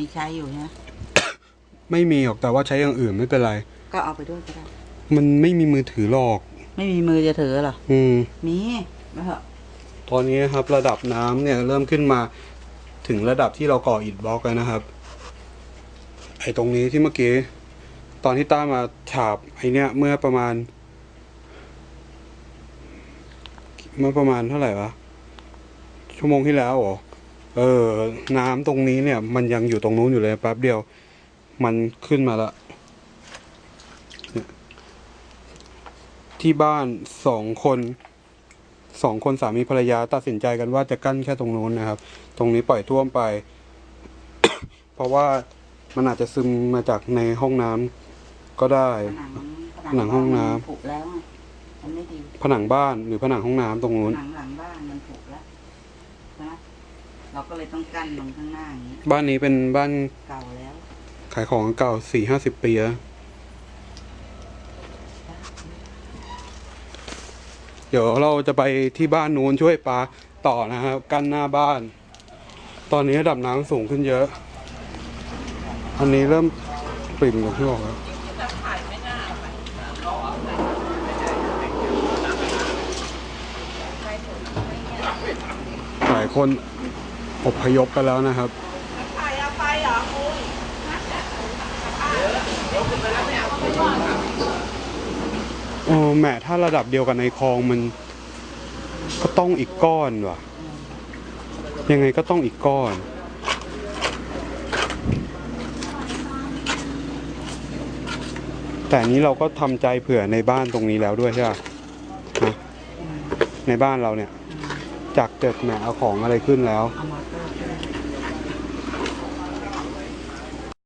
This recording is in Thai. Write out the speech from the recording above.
มีใช้อยู่นะไม่มีหรอกแต่ว่าใช้อย่างอื่นไม่เป็นไร ก็เอาไปด้วยก็ได้ มันไม่มีมือถือหรอก ไม่มีมือจะถือเหรอ อืม มีมาเถอะตอนนี้นะครับระดับน้ำเนี่ยเริ่มขึ้นมาถึงระดับที่เราก่ออิฐบล็อกแล้วนะครับ ไอ้ตรงนี้ที่เมื่อกี้ ตอนที่ต้ามาฉาบไอ้เนี่ยเมื่อประมาณ เมื่อประมาณเท่าไหร่วะชั่วโมงที่แล้วเหรอ เออน้ำตรงนี้เนี่ย มันยังอยู่ตรงนู้นอยู่เลยแป๊บเดียว มันขึ้นมาละเนี่ยที่บ้านสองคนสองคนสามีภรรยาตัดสินใจกันว่าจะกั้นแค่ตรงนู้นนะครับ ตรงนี้ปล่อยท่วมไป เพราะว่ามันอาจจะซึมมาจากในห้องน้ำก็ได้ผนังผนังห้องน้ำผุแล้วไงมันไม่ดีผนังบ้านหรือผนังห้องน้ำตรงผนู้นนังหลังบ้านมันผุแล้วนะ เราก็เลยต้องกั้นลงข้างหน้าอย่างนี้บ้านนี้เป็นบ้านเก่าแล้วขายของเก่าสี่ห้าสิบปีแล้วเดี๋ยวเราจะไปที่บ้านนู้นช่วยปลาต่อนะครับกั้นหน้าบ้าน ตอนนี้ระดับน้ำสูงขึ้นเยอะ อันนี้เริ่มปริ่มอย่างที่บอกแล้วหลายคน อพยพกันแล้วนะครับโอ้แหม่ถ้าระดับเดียวกันในคลองมัน ก็ต้องอีกก้อนว่ะ ยังไงก็ต้องอีกก้อนแต่อันนี้เราก็ทำใจเผื่อในบ้านตรงนี้แล้วด้วยใช่ป่ะนะในบ้านเราเนี่ย จากเกิดแหมเอาของอะไรขึ้นแล้วเอามาเก